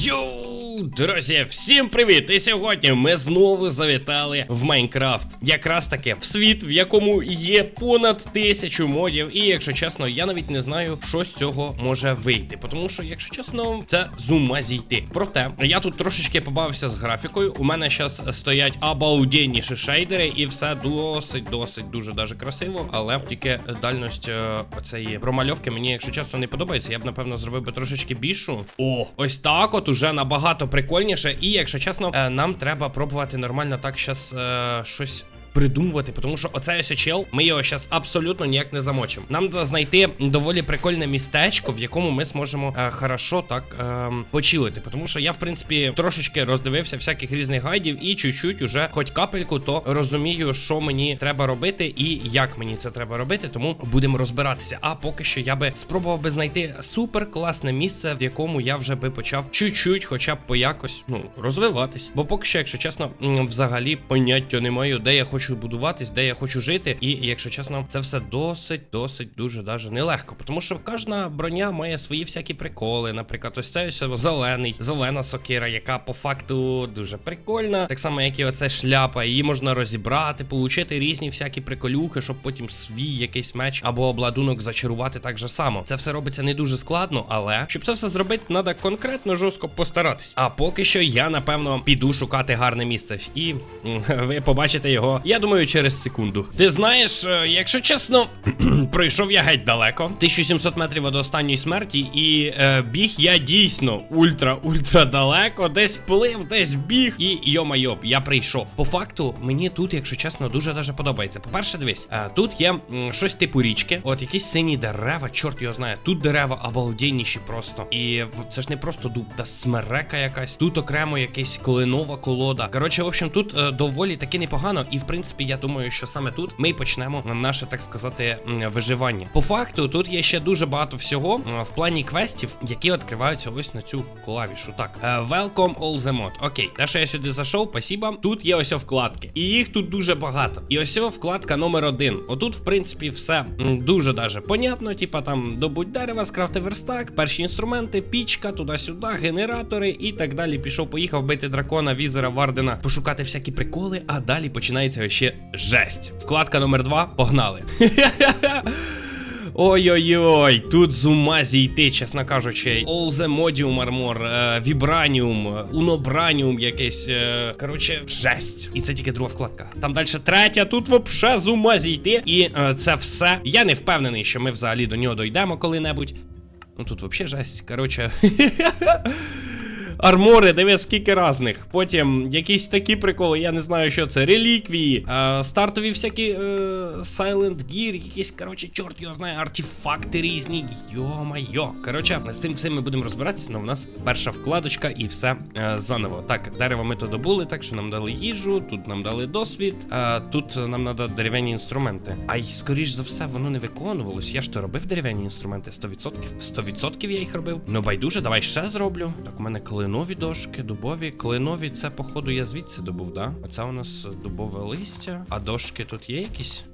Yo! Друзі, всім привіт! І сьогодні ми знову завітали в Майнкрафт. Якраз таки в світ, в якому є понад тисячу модів. І якщо чесно, я навіть не знаю, що з цього може вийти. Тому що, якщо чесно, це з ума зійти. Проте я тут трошечки побавився з графікою. У мене зараз стоять обалденніші шейдери, і все досить, досить дуже даже красиво. Але тільки дальність е, цієї промальовки мені, якщо чесно, не подобається. Я б напевно зробив би трошечки більшу. О, ось так от уже набагато прикольніше. І якщо чесно, е, нам треба пробувати нормально так щас е, щось. Придумувати, тому що оцей ось чел, ми його зараз абсолютно ніяк не замочимо. Нам треба знайти доволі прикольне містечко, в якому ми зможемо е, хорошо так е, почилити. Тому що я, в принципі, трошечки роздивився всяких різних гайдів і чуть-чуть уже, хоч капельку, то розумію, що мені треба робити і як мені це треба робити. Тому будемо розбиратися. А поки що я би спробував би знайти супер класне місце, в якому я вже би почав чуть-чуть, хоча б по якось ну розвиватись. Бо поки що, якщо чесно, взагалі поняття не маю, де я хочу будуватись, де я хочу жити. І якщо чесно, це все досить, досить дуже даже нелегко. Тому що кожна броня має свої всякі приколи. Наприклад, ось це ось зелений, зелена сокира, яка по факту дуже прикольна. Так само, як і оце шляпа. Її можна розібрати, получити різні всякі приколюхи, щоб потім свій якийсь меч або обладунок зачарувати так же само. Це все робиться не дуже складно, але щоб це все зробити, треба конкретно жорстко постаратись. А поки що я напевно піду шукати гарне місце. І ви побачите його. Я думаю, через секунду. Ти знаєш, е, якщо чесно, пройшов я геть далеко. 1700 метрів до останньої смерті, і е, біг я дійсно ультра-ультра далеко. Десь плив, десь біг. І йо-майо, я прийшов. По факту, мені тут, якщо чесно, дуже даже подобається. По-перше, дивись, е, тут є м, щось типу річки, от якісь сині дерева, чорт його знає. Тут дерева обалденніші просто. І це ж не просто дуб, та смерека якась. Тут окремо якась клинова колода. Коротше, в общем, тут е, доволі таки непогано. І в принципі, я думаю, що саме тут ми почнемо наше, так сказати, виживання. По факту, тут є ще дуже багато всього в плані квестів, які відкриваються ось на цю клавішу. Так, е, welcome all the mod. Окей, те, що я сюди зайшов, спасіба. Тут є ось вкладки. І їх тут дуже багато. І ось вкладка номер один. Отут, в принципі, все дуже даже понятно. Типа там добудь дерева, скрафти верстак, перші інструменти, пічка, туди-сюди, генератори і так далі. Пішов, поїхав бити дракона, візера, вардена, пошукати всякі приколи, а далі починається ще жесть. Вкладка номер два. Погнали. Ой-ой-ой, тут з ума зійти, чесно кажучи. All the Modium Armor, е, Vibranium, Unobranium якесь. Е, коротше, жесть. І це тільки друга вкладка. Там далі третя, тут вообще з ума зійти. І е, це все. Я не впевнений, що ми взагалі до нього дійдемо коли-небудь. Ну тут вообще жесть. Коротше. Армори, дивись, скільки разних. Потім якісь такі приколи, я не знаю, що це. Реліквії, е, стартові всякі е, Silent Gear, якісь, коротше, чорт його знає, артефакти різні. Йо-майо. Коротше, з цим всім ми будемо розбиратися, але в нас перша вкладочка і все е, заново. Так, дерево ми то добули, так що нам дали їжу, тут нам дали досвід, е, тут нам треба дерев'яні інструменти. А й скоріш за все, воно не виконувалось. Я ж то робив дерев'яні інструменти 100%. 100% я їх робив. Ну байдуже, давай ще зроблю. Так, у мене клинові дошки, дубові. Клинові, це, походу, я звідси добув, да? Оце у нас дубове листя. А дошки тут є якісь?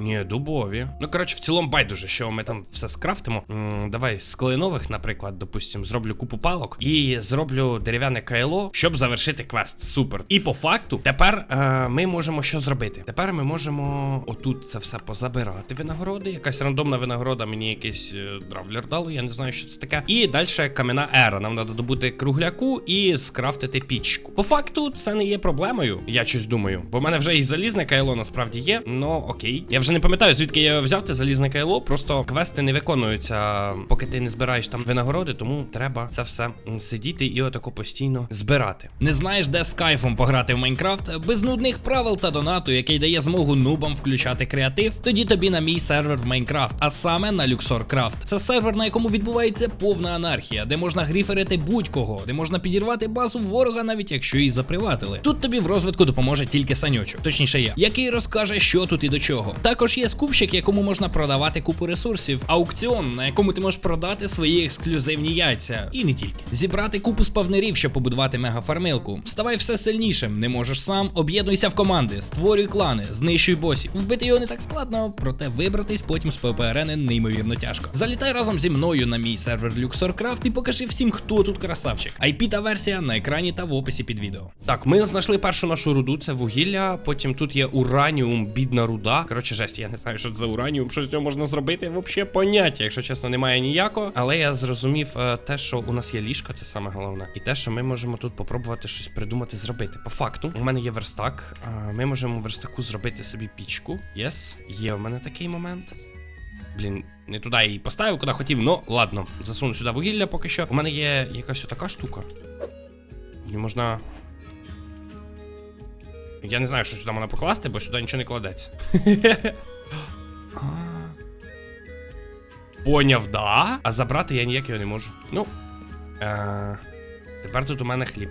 Ні, дубові. Ну, коротше, в цілому байдуже, що ми там все скрафтимо. М, давай з клинових, наприклад, допустим, зроблю купу палок і зроблю дерев'яне кайло, щоб завершити квест. Супер. І по факту, тепер е, ми можемо що зробити? Тепер ми можемо отут це все позабирати винагороди. Якась рандомна винагорода, мені якийсь е, дравлер дали, я не знаю, що це таке. І далі кам'яна ера. Нам треба добути кругляку і скрафтити пічку. По факту, це не є проблемою, я щось думаю. Бо в мене вже і залізне кайло насправді є. Ну окей. Я вже не пам'ятаю, звідки я взяв те залізне кайло. Просто квести не виконуються, поки ти не збираєш там винагороди, тому треба це все сидіти і отако постійно збирати. Не знаєш, де з кайфом пограти в Майнкрафт без нудних правил та донату, який дає змогу нубам включати креатив? Тоді тобі на мій сервер в Майнкрафт, а саме на LuxorCraft. Це сервер, на якому відбувається повна анархія, де можна гріферити будь-кого, де можна підірвати базу ворога, навіть якщо її заприватили. Тут тобі в розвитку допоможе тільки санючок, точніше я, який розкаже, що тут і до чого. Також Також є скупщик, якому можна продавати купу ресурсів, аукціон, на якому ти можеш продати свої ексклюзивні яйця. І не тільки. Зібрати купу спавнерів, щоб побудувати мегафармилку. Ставай все сильнішим, не можеш сам, об'єднуйся в команди, створюй клани, знищуй босів. Вбити його не так складно, проте вибратись потім з ППРН неймовірно тяжко. Залітай разом зі мною на мій сервер LuxorCraft і покажи всім, хто тут красавчик. IP та версія на екрані та в описі під відео. Так, ми знайшли першу нашу руду, це вугілля. Потім тут є ураніум, бідна руда. Коротше, жесть, я не знаю, що це за ураніум, що з нього можна зробити. Взагалі поняття, якщо чесно, немає ніякого. Але я зрозумів е, те, що у нас є ліжка, це саме головне. І те, що ми можемо тут попробувати щось придумати зробити. По факту, у мене є верстак. а, Ми можемо в верстаку зробити собі пічку. Єс, є у мене такий момент. Блін, не туди її поставив, куди хотів, ну ладно, засуну сюди вугілля поки що. У мене є якась така штука. І можна. Я не знаю, що сюди можна покласти, бо сюди нічого не кладеться. Поняв, да. А забрати я ніяк його не можу. Ну. Е, тепер тут у мене хліб.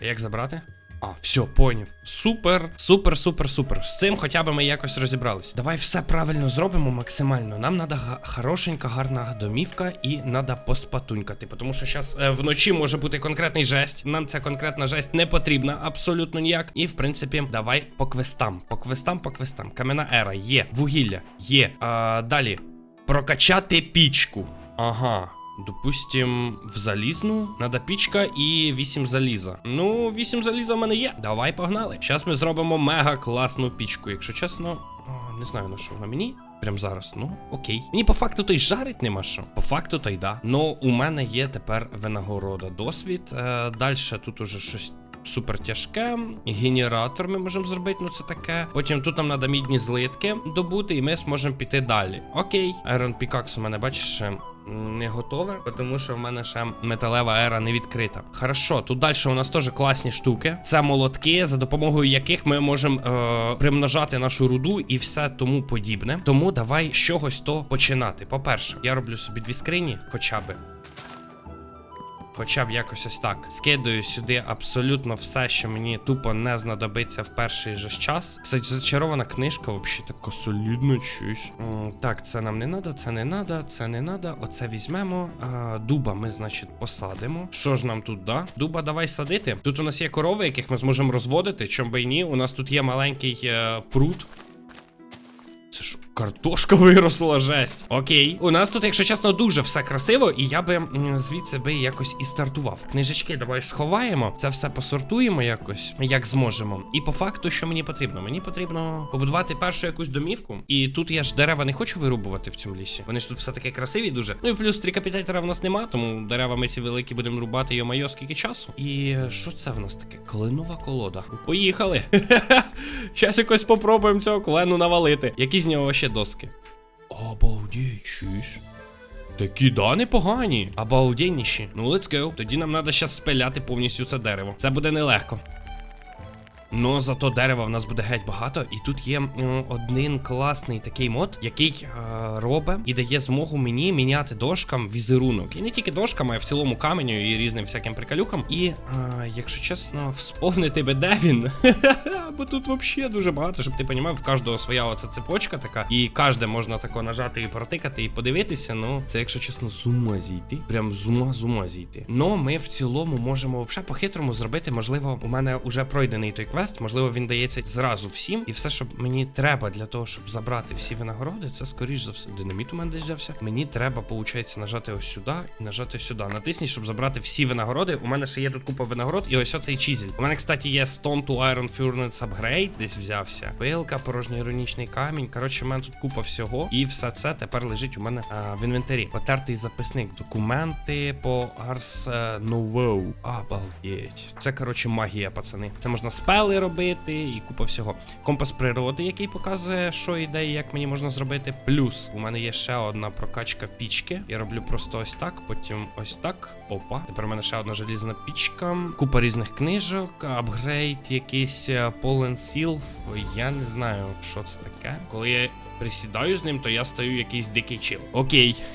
Як забрати? А, все, поняв. Супер, супер, супер, супер. З цим хоча б ми якось розібрались. Давай все правильно зробимо максимально. Нам треба хорошенька, гарна домівка і треба поспатунькати. Тому що зараз е, вночі може бути конкретний жесть. Нам ця конкретна жесть не потрібна абсолютно ніяк. І в принципі, давай по квестам. По квестам, по квестам. Кам'яна ера є, вугілля є. А, далі. Прокачати пічку. Ага. Допустим, в залізну надо пічка і 8 заліза. Ну, 8 заліза в мене є. Давай погнали. Зараз ми зробимо мега класну пічку. Якщо чесно, о, не знаю на що вона мені. Прям зараз, ну окей. Мені по факту то й жарить нема що. По факту то й да. Ну, у мене є тепер винагорода. Досвід. Е, Далі тут уже щось. Супер тяжке, генератор ми можемо зробити, ну це таке. Потім тут нам треба мідні злитки добути, і ми зможемо піти далі. Окей. Iron Pickaxe у мене, бачиш, ще не готове, тому що в мене ще металева ера не відкрита. Хорошо, тут далі у нас теж класні штуки. Це молотки, за допомогою яких ми можемо е, примножати нашу руду і все тому подібне. Тому давай з чогось то починати. По-перше, я роблю собі дві скрині, хоча би. Хоча б якось ось так. Скидаю сюди абсолютно все, що мені тупо не знадобиться в перший же час. Кстати, зачарована книжка, взагалі така солідна. М, Так, це нам не надо, це не надо, це не надо. Оце візьмемо. А, дуба ми, значить, посадимо. Що ж нам тут, да? Дуба, давай садити. Тут у нас є корови, яких ми зможемо розводити. Чом би й ні. У нас тут є маленький е, пруд. Це ж картошка виросла, жесть. Окей. У нас тут, якщо чесно, дуже все красиво, і я би звідси би якось і стартував. Книжечки давай сховаємо, це все посортуємо якось, як зможемо. І по факту, що мені потрібно? Мені потрібно побудувати першу якусь домівку. І тут я ж дерева не хочу вирубувати в цьому лісі. Вони ж тут все таки красиві дуже. Ну і плюс трикапітайтера в нас нема, тому дерева ми ці великі будемо рубати, йо-майо, скільки часу. І що це в нас таке? Кленова колода. Поїхали. Щас якось попробуємо цього клену навалити. Які з нього ще доски? Обалдеть, чуєш? Такі да непогані, обалденніші. Ну, let's go. Тоді нам треба зараз спиляти повністю це дерево. Це буде нелегко. Ну, зато дерева в нас буде геть багато, і тут є м, один класний такий мод, який е, робить і дає змогу мені міняти дошкам візерунок. І не тільки дошкам, а й в цілому каменю і різним всяким приколюхам. І, е, якщо чесно, всповнити би де він. Бо тут взагалі дуже багато, щоб ти розумів, в кожного своя оця цепочка така, і кожне можна тако нажати і протикати, і подивитися. Ну, це, якщо чесно, з ума зійти. Прям з ума з ума зійти. Ну, ми в цілому можемо взагалі по-хитрому зробити. Можливо, у мене вже пройдений той квест. Можливо, він дається зразу всім. І все, що мені треба для того, щоб забрати всі винагороди, це скоріш за все. Динаміт у мене десь взявся. Мені треба, виходить, нажати ось сюди і нажати сюди. Натисніть, щоб забрати всі винагороди. У мене ще є тут купа винагород, і ось оцей чізель. У мене, кстати, є Stone to Iron Furnace Upgrade, десь взявся. Пилка, порожній іронічний камінь. Коротше, у мене тут купа всього. І все це тепер лежить у мене а, в інвентарі. Потертий записник, документи по е, Novo. Обалдеть. Це, коротше, магія, пацани. Це можна спели робити і купа всього. Компас природи, який показує, що іде і як мені можна зробити. Плюс у мене є ще одна прокачка пічки. Я роблю просто ось так, потім ось так. Опа. Тепер у мене ще одна желізна пічка. Купа різних книжок, апгрейд, якийсь полен сілф. Я не знаю, що це таке. Коли я присідаю з ним, то я стаю якийсь дикий чил. Окей.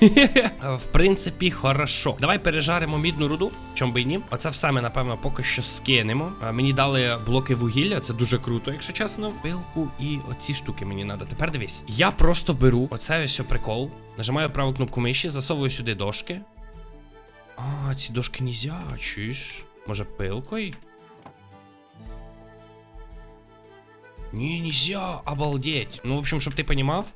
В принципі, хорошо. Давай пережаримо мідну руду. Чом би і ні. Оце все ми, напевно, поки що скинемо. Мені дали блоки вугілля, це дуже круто, якщо чесно. Пилку і оці штуки мені треба. Тепер дивись. Я просто беру оце ось прикол. Нажимаю праву кнопку миші, засовую сюди дошки. А, ці дошки нельзя, чуєш? Може, пилкою? Ні, нельзя, обалдеть. Ну, в общем, чтобы ты понімав,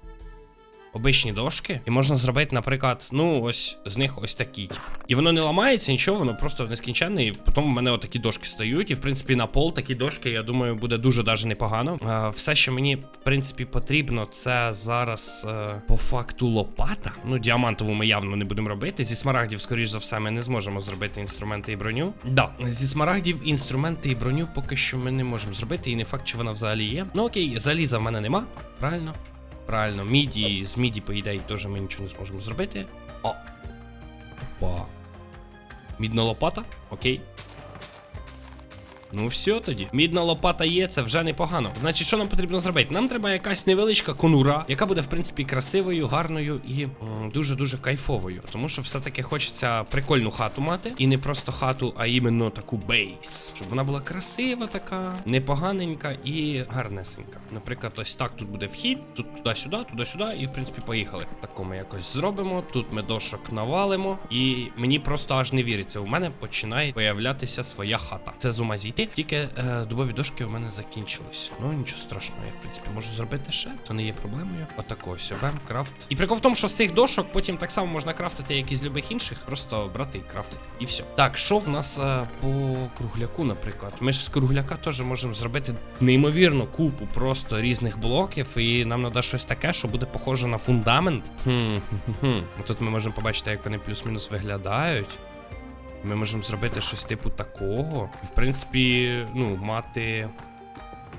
обичні дошки, і можна зробити, наприклад, ну, ось з них ось такі. І воно не ламається, нічого, воно просто нескінченне, і потім в мене отакі дошки стають. І в принципі на пол такі дошки, я думаю, буде дуже даже непогано. Е, все, що мені, в принципі, потрібно, це зараз е, по факту лопата. Ну, діамантову ми явно не будемо робити. Зі смарагдів, скоріш за все, ми не зможемо зробити інструменти і броню. Да, зі смарагдів інструменти і броню поки що ми не можемо зробити, і не факт, чи вона взагалі є. Ну окей, заліза в мене нема, правильно? Правильно, міді, з міді, по ідеї, теж ми нічого не зможемо зробити. О! Опа. Мідна лопата? Окей. Ну, все тоді. Мідна лопата є, це вже непогано. Значить, що нам потрібно зробити? Нам треба якась невеличка конура, яка буде, в принципі, красивою, гарною і дуже-дуже кайфовою. Тому що все-таки хочеться прикольну хату мати. І не просто хату, а іменно таку бейс. Щоб вона була красива, така, непоганенька і гарнесенька. Наприклад, ось так тут буде вхід, тут туди-сюди, туди-сюди, і в принципі поїхали. Тако ми якось зробимо. Тут ми дошок навалимо, і мені просто аж не віриться. У мене починає появлятися своя хата. Це з ума зійти. Тільки е, дубові дошки у мене закінчились. Ну нічого страшного, я в принципі можу зробити ще, то не є проблемою. Отако ось крафт. І прикол в тому, що з цих дошок потім так само можна крафтити, як і з любих інших, просто брати і крафтити. І все. Так, що в нас е, по кругляку, наприклад? Ми ж з кругляка теж можемо зробити неймовірно купу просто різних блоків, і нам треба щось таке, що буде похоже на фундамент. Хм, хм, хм. Тут ми можемо побачити, як вони плюс-мінус виглядають. Ми можемо зробити щось типу такого. В принципі, ну, мати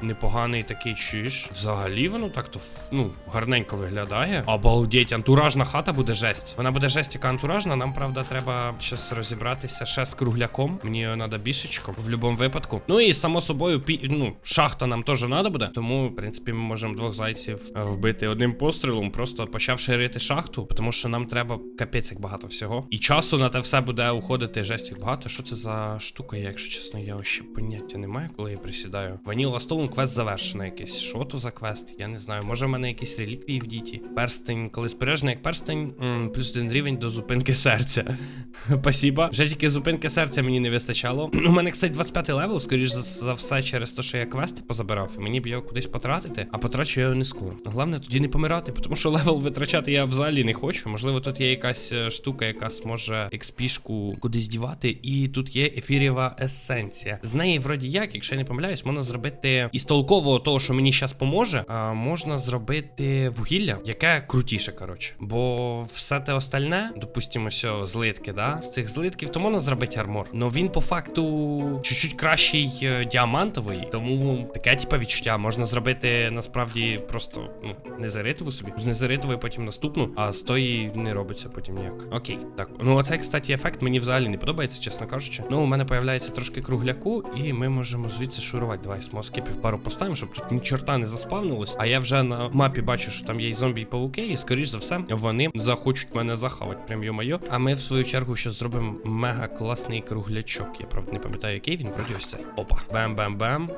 непоганий такий чиш. Взагалі воно так-то ну, гарненько виглядає. Обалдеть, антуражна хата буде жесть. Вона буде жесть, яка антуражна. Нам, правда, треба щось розібратися ще з кругляком. Мені треба більшечко в будь-якому випадку. Ну і само собою, пі... ну, шахта нам теж треба буде. Тому, в принципі, ми можемо двох зайців е, вбити одним пострілом, просто почавши рити шахту, тому що нам треба капець як багато всього. І часу на те все буде уходити жесть як багато. Що це за штука, якщо чесно, я ще поняття не маю, коли я присідаю. Ваніла Стоун квест завершено якийсь. Що то за квест? Я не знаю. Може в мене якісь реліквії в діті. Перстень, коли споряджений як перстень, м, плюс один рівень до зупинки серця. Спасіба. Вже тільки зупинки серця мені не вистачало. У мене, кстати, 25 левел, скоріш за, за все, через те, що я квести позабирав. І мені б його кудись потратити, а потрачу його не скоро. Головне тоді не помирати, тому що левел витрачати я взагалі не хочу. Можливо, тут є якась е, штука, яка зможе експішку кудись дівати. І тут є ефірєва есенція. З неї, вроді як, якщо я не помиляюсь, можна зробити із толкового того, що мені зараз поможе, а, можна зробити вугілля, яке крутіше, коротше. Бо все те остальне, допустимо, що злитки, да, з цих злитків, то можна зробити армор. Но він по факту чуть-чуть кращий е, діамантовий, тому таке, типа, відчуття можна зробити насправді просто ну, незаритову собі. З незаритової потім наступну, а з тої не робиться потім ніяк. Окей, так. Ну оцей, кстати, ефект мені взагалі не подобається, чесно кажучи. Ну, у мене появляється трошки кругляку, і ми можемо звідси шурувати. Давай смоскіпів пару поставимо, щоб тут ні чорта не заспавнилось. А я вже на мапі бачу, що там є і зомбі і павуки, і скоріш за все вони захочуть мене захавати. Прям йо-моє. А ми в свою чергу ще зробимо мега класний круглячок. Я правда не пам'ятаю, який він вроді ось цей. Опа. Бем-бем-бем.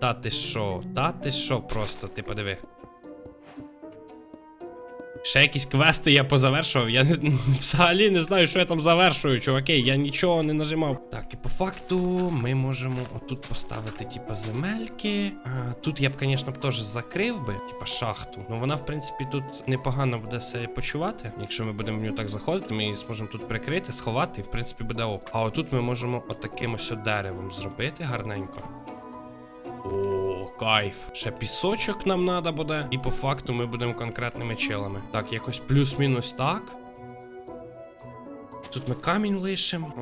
Та ти що? Та ти що просто? Ти подиви. Ще якісь квести я позавершував. Я не, взагалі не знаю, що я там завершую, чуваки. Я нічого не нажимав. Так, і факту ми можемо отут поставити, типа, земельки. А, тут я б, звісно, теж закрив би, типа, шахту. Ну вона, в принципі, тут непогано буде себе почувати. Якщо ми будемо в нього так заходити, ми її зможемо тут прикрити, сховати, і в принципі буде ок. А отут ми можемо отаким ось деревом зробити гарненько. О, кайф. Ще пісочок нам треба буде. І по факту ми будемо конкретними челами. Так, якось плюс-мінус так. Тут ми камінь лишимо.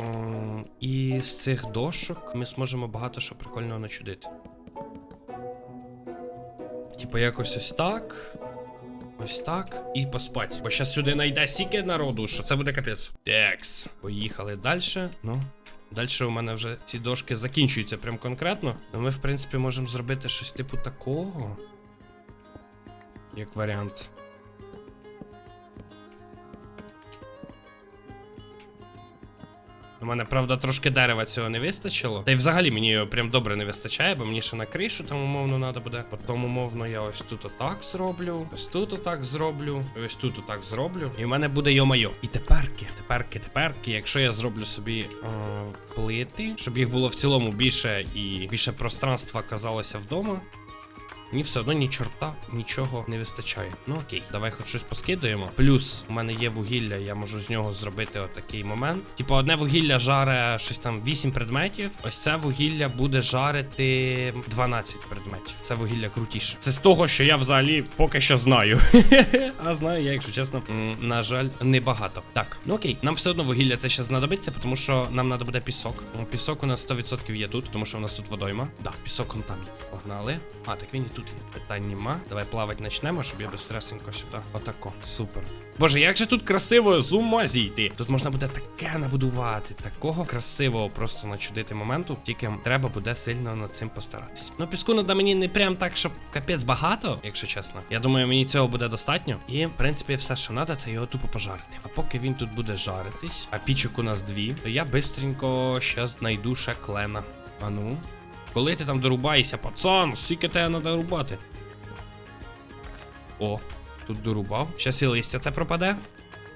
І з цих дошок ми зможемо багато що прикольного начудити. Типа якось ось так. Ось так. І поспать. Бо зараз сюди найде стільки народу, що це буде капець. Текс. Поїхали далі. Ну. Далі у мене вже ці дошки закінчуються прям конкретно. Ну ми, в принципі, можемо зробити щось типу такого. Як варіант. Мене, правда, трошки дерева цього не вистачило. Та й взагалі мені його прям добре не вистачає, бо мені ще на кришу там умовно треба буде. Потім умовно я ось тут отак зроблю, ось тут отак зроблю, ось тут отак зроблю. І в мене буде йо-майо. І теперки, теперки, теперки, якщо я зроблю собі е, плити, щоб їх було в цілому більше і більше пространства казалося вдома. Мені все одно ні чорта нічого не вистачає. Ну окей, давай хоч щось поскидуємо. Плюс у мене є вугілля, я можу з нього зробити отакий момент. Типу, одне вугілля жаре щось там 8 предметів. Ось це вугілля буде жарити 12 предметів. Це вугілля крутіше. Це з того, що я взагалі поки що знаю. а знаю я, якщо чесно, на жаль, небагато. Так, ну окей, нам все одно вугілля це ще знадобиться, тому що нам треба буде пісок. Пісок у нас 100% є тут, тому що у нас тут водойма. Да, пісок он там. Погнали. А, так він і тут є. Питань нема. Давай плавати почнемо, щоб я безстресенько сюди. Отако. Супер. Боже, як же тут красиво з зійти. Тут можна буде таке набудувати, такого красивого просто начудити моменту. Тільки треба буде сильно над цим постаратись. Ну, піску надо мені не прям так, щоб капець багато, якщо чесно. Я думаю, мені цього буде достатньо. І, в принципі, все, що треба, це його тупо пожарити. А поки він тут буде жаритись, а пічок у нас дві, то я бистренько щас знайду ще клена. А ну. Коли ти там дорубаєшся, пацан, скільки тебе треба рубати? О, тут дорубав. Щас і листя це пропаде.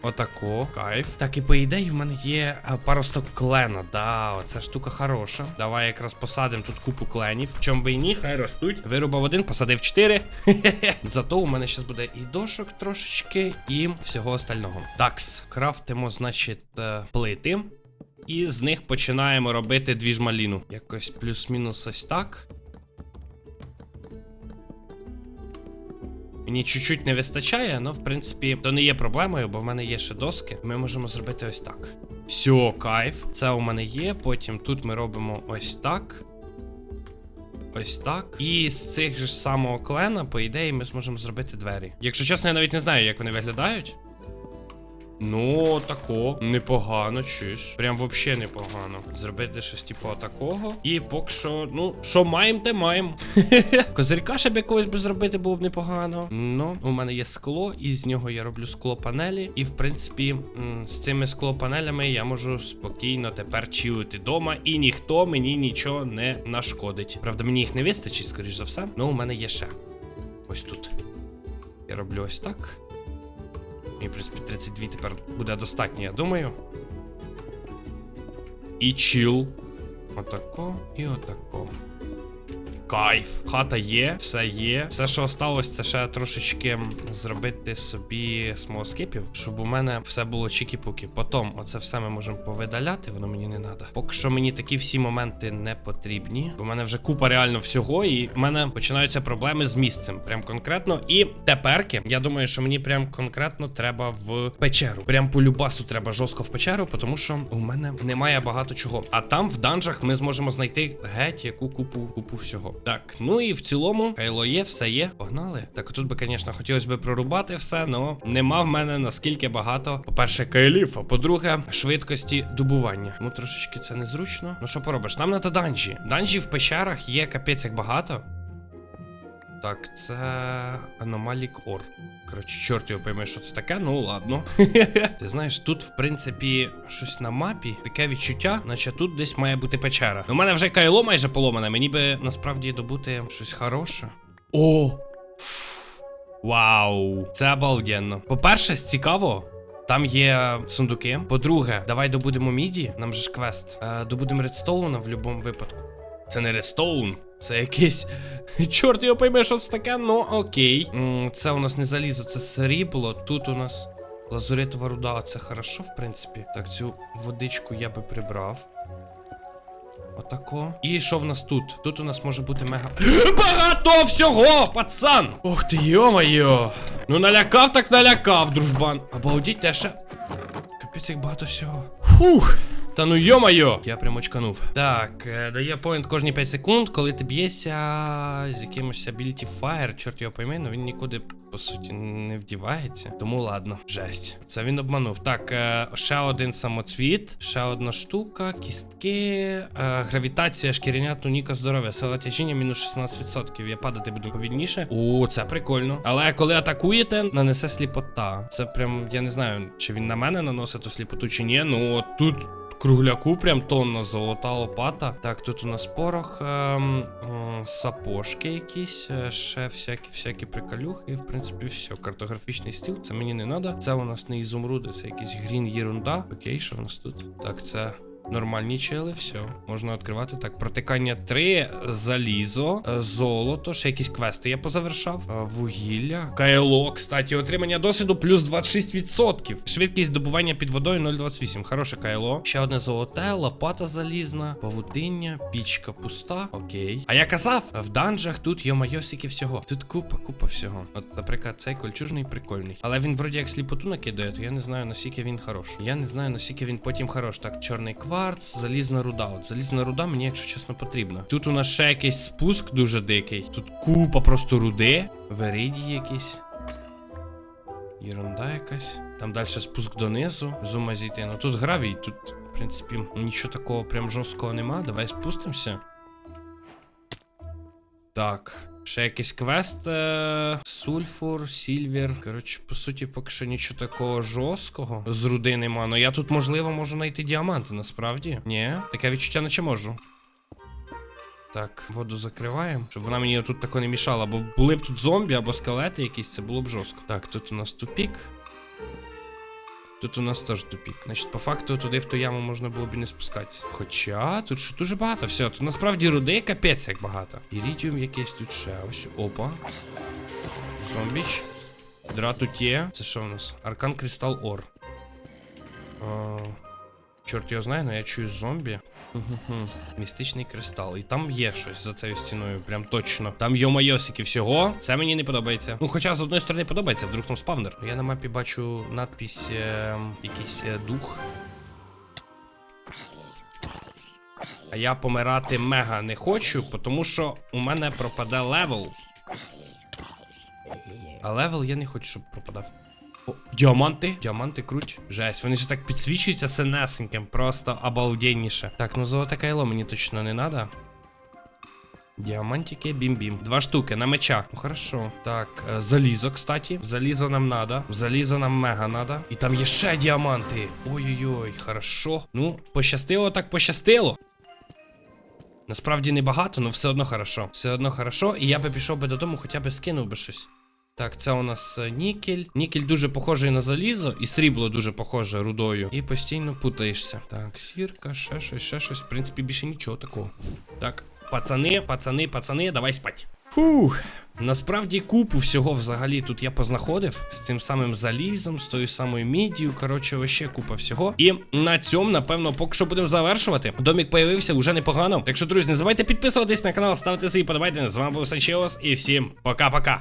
Отако, кайф. Так, і по ідеї в мене є паросток клена. Да, оця штука хороша. Давай якраз посадимо тут купу кленів. Чом би і ні, хай ростуть. Вирубав один, посадив чотири. Зато у мене зараз буде і дошок трошечки, і всього остального. Такс, крафтимо, значить, е, плити. І з них починаємо робити дві жмаліну. Якось плюс-мінус ось так. Мені чуть-чуть не вистачає, але в принципі то не є проблемою, бо в мене є ще доски. Ми можемо зробити ось так. Все, кайф. Це у мене є. Потім тут ми робимо ось так. Ось так. І з цих же самого клена, по ідеї, ми зможемо зробити двері. Якщо чесно, я навіть не знаю, як вони виглядають. Ну, тако. Непогано, чуєш. Прям вообще непогано. Зробити щось типу такого. І поки що, ну, що маємо, те маємо. Козирька ще б якогось би зробити було б непогано. Ну, у мене є скло, і з нього я роблю склопанелі. І в принципі, з цими склопанелями я можу спокійно тепер чилити вдома, і ніхто мені нічого не нашкодить. Правда, мені їх не вистачить, скоріш за все. Ну, у мене є ще. Ось тут. Я роблю ось так. І, в принципі, 32 тепер буде достатньо, я думаю. І чил. Отако і отако. Кайф. Хата є, все є. Все, що осталось, це ще трошечки зробити собі смолоскипів, щоб у мене все було чікі-пуки. Потім оце все ми можемо повидаляти, воно мені не треба. Поки що мені такі всі моменти не потрібні. Бо в мене вже купа реально всього, і в мене починаються проблеми з місцем. Прям конкретно. І теперки, я думаю, що мені прям конкретно треба в печеру. Прям по любасу треба жорстко в печеру, тому що у мене немає багато чого. А там в данжах ми зможемо знайти геть яку купу купу всього. Так, ну і в цілому, кайло є, все є. Погнали. Так, тут би, звісно, хотілося б прорубати все, але нема в мене наскільки багато. По-перше, кайлів, а по-друге, швидкості добування. Ну трошечки це незручно. Ну що поробиш? Нам треба данжі. Данжі в печерах є капець як багато. Так, це аномалік ор. Коротше, чорт його пойме, що це таке, ну ладно. Ти знаєш, тут, в принципі, щось на мапі, таке відчуття, наче тут десь має бути печера. У мене вже кайло майже поломане, мені би насправді добути щось хороше. О! Вау! Це обалденно. По-перше, з цікавого. Там є сундуки. По-друге, давай добудемо міді. Нам же ж квест. Е, добудемо редстоуна в будь-якому випадку. Це не редстоун. Це якийсь. Чорт його пойме, що це таке, ну окей. Це у нас не залізо, це срібло. Тут у нас лазуритова руда, це хорошо, в принципі. Так, цю водичку я би прибрав. Отако. І що в нас тут? Тут у нас може бути мега. Багато всього, пацан! Ох ти йо-моє! Ну налякав, так налякав, дружбан. Обалдіть, те ще. Капець, як багато всього. Фух. Та ну йо-майо! Я прям очканув. Так, е, дає поінт кожні 5 секунд, коли ти б'єшся з якимось Ability Fire, чорт його пойме, ну він нікуди, по суті, не вдівається. Тому ладно, жесть. Це він обманув. Так, е, ще один самоцвіт, ще одна штука, кістки, е, гравітація, шкіряня, туніка, здоров'я, сила тяжіння мінус 16%. Я падати буду повільніше. О, це прикольно. Але коли атакуєте, нанесе сліпота. Це прям, я не знаю, чи він на мене наносить ту сліпоту, чи ні. Ну, тут. Кругляку прям тонна золота лопата. Так, тут у нас порох, ем, м, сапожки якісь, е, ще всякі всякі приколюхи. І в принципі, все. Картографічний стіл, це мені не треба. Це у нас не ізумруди, це якийсь грін єрунда. Окей, що у нас тут? Так, це. Нормальні чели, все, можна відкривати. Так, протикання 3, залізо, е, золото, ще якісь квести я позавершав. Е, Вугілля. Кайло, кстати, отримання досвіду плюс 26%. Швидкість добування під водою 0,28. Хороше кайло. Ще одне золоте, лопата залізна, павутиння, пічка пуста. Окей. А я казав, в данжах тут йо-майо всього. Тут купа, купа всього. От, наприклад, цей кольчужний прикольний. Але він вроді як сліпоту накидає, то я не знаю, наскільки він хорош. Я не знаю, наскільки він потім хорош. Так, чорний кварц, залізна руда. От залізна руда мені, якщо чесно, потрібна. Тут у нас ще якийсь спуск дуже дикий. Тут купа просто руди. Веридії якісь. Єрунда якась. Там далі спуск донизу. Зума зійти. Ну тут гравій, тут, в принципі, нічого такого прям жорсткого нема. Давай спустимося. Так. Ще якийсь квест. Е... Сульфур, Сільвер. Коротше, по суті, поки що нічого такого жорсткого з руди нема. Ну я тут, можливо, можу знайти діаманти, насправді. Ні, таке відчуття наче можу. Так, воду закриваємо, щоб вона мені тут тако не мішала, бо були б тут зомбі або скелети якісь, це було б жорстко. Так, тут у нас тупік. Тут у нас теж тупік. Значить, по факту туди в ту яму можна було б і не спускатися. Хоча тут що дуже багато всього. Тут насправді руди капець як багато. Ірідіум якесь тут ще. Ось. Опа. Зомбіч. Дра тут є. Це що у нас? Аркан Кристал Ор. Чорт його знає, але я чую зомбі. Містичний кристал. І там є щось за цією стіною, прям точно. Там йомайосики всього. Це мені не подобається. Ну, хоча з одної сторони подобається, вдруг там спавнер. Я на мапі бачу надпись е, якийсь е, дух. А я помирати мега не хочу, тому що у мене пропаде левел. А левел я не хочу, щоб пропадав. О, діаманти? Діаманти круть. Жесть, вони ж так підсвічуються синесеньким, просто обалденніше. Так, ну золоте кайло мені точно не треба. Діамантики, бім-бім. Два штуки на меча. Ну хорошо. Так, е, залізо, кстати. Залізо нам надо. Залізо нам мега надо. І там є ще діаманти. Ой-ой-ой, хорошо. Ну, пощастило, так пощастило. Насправді небагато, але все одно хорошо. Все одно хорошо. І я би пішов би додому, хоча б скинув би щось. Так, це у нас е, нікель. Нікель дуже похожий на залізо, і срібло дуже похоже рудою. І постійно путаєшся. Так, сірка, ще щось, ще щось. В принципі, більше нічого такого. Так, пацани, пацани, пацани, давай спать. Фух. Насправді купу всього взагалі тут я познаходив з цим самим залізом, з тою самою мідією. Коротше, вообще купа всього. І на цьому, напевно, поки що будемо завершувати. Домік появився уже непогано. Так що, друзі, не забувайте підписуватись на канал, ставити свої подобайки. З вами був Санчеос і всім пока-пока.